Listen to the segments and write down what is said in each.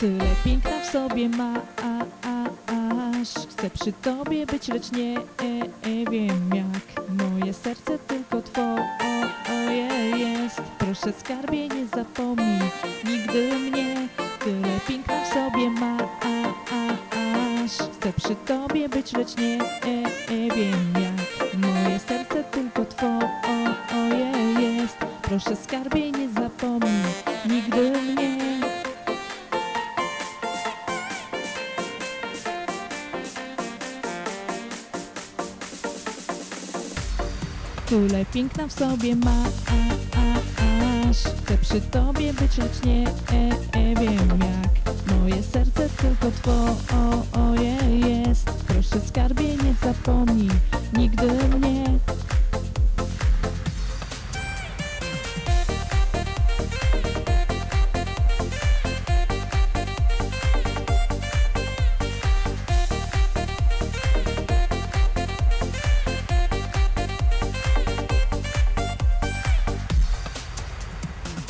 Tyle piękna w sobie ma, a, a, aż Chcę przy tobie być, lecz nie e, e, wiem jak. Moje serce tylko twoje jest. Proszę skarbie nie zapomnij nigdy mnie. Tyle piękna w sobie ma, a, a, aż Chcę przy tobie być, lecz nie e, e, wiem jak. Moje serce tylko twoje jest. Proszę skarbie nie zapomnij Tyle piękna w sobie ma, a, a, aż Chcę przy tobie być, lecz nie e, e, wiem jak. Moje serce tylko twoje jest. Proszę skarbie nie zapomnij nigdy mnie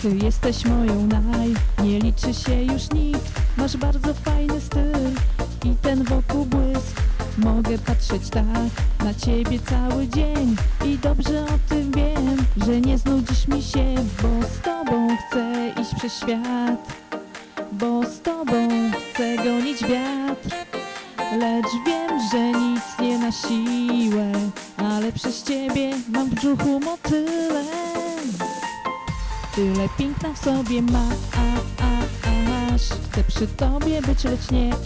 Ty jesteś moją naj, nie liczy się już nikt. Masz bardzo fajny styl i ten wokół błysk. Mogę patrzeć tak na ciebie cały dzień. I dobrze o tym wiem, że nie znudzisz mi się Bo z tobą chcę iść przez świat. Bo z tobą chcę gonić wiatr. Lecz wiem, że nic nie na siłę Ale przez ciebie mam w brzuchu motylę Tyle piękna w sobie ma, a, a, aż Chcę przy tobie być, lecz nie e,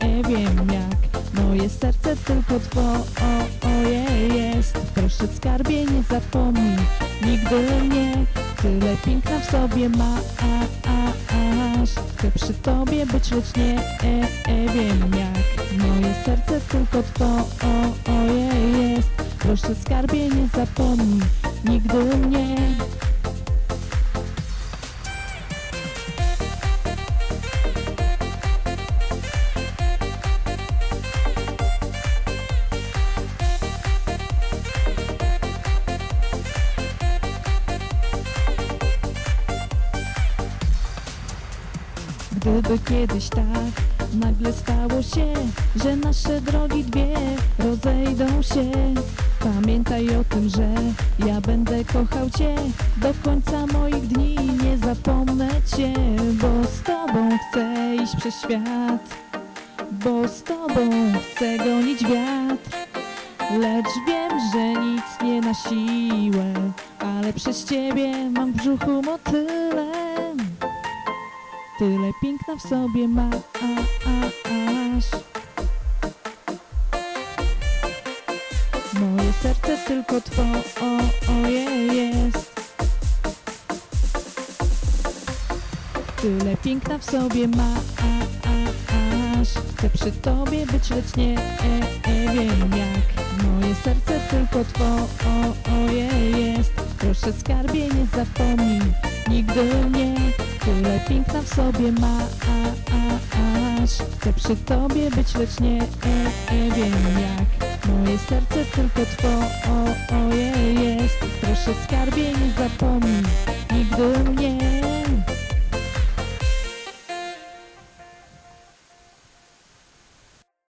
e, wiem jak. Moje serce tylko twoje jest. Proszę skarbie nie zapomnij. Nigdy mnie. Tyle piękna w sobie ma, a, a, aż Chcę przy tobie być, lecz nie e, e, wiem jak. Moje serce tylko twoje jest. Proszę skarbie nie zapomnij. Nigdy mnie Gdyby kiedyś tak nagle stało się, że nasze drogi dwie rozejdą się. Pamiętaj o tym, że ja będę kochał Cię. Do końca moich dni Nie zapomnę Cię, bo z Tobą chcę iść przez świat. Bo z Tobą chcę gonić wiatr. Lecz wiem, że nic nie na siłę Ale przez Ciebie mam w brzuchu motylę Tyle piękna w sobie ma, a, a, aż. Moje serce tylko twoje jest. Tyle piękna w sobie ma, a, a, aż. Chcę przy tobie być, lecz nie e, e, wiem jak. Moje serce tylko twoje jest. Proszę skarbie nie zapomnij. Nigdy mnie Tyle piękna w sobie ma, a, a, aż Chcę przy tobie być, lecz nie e, e, wiem jak. Moje serce tylko twoje jest. Proszę skarbie nie zapomnij. Nigdy mnie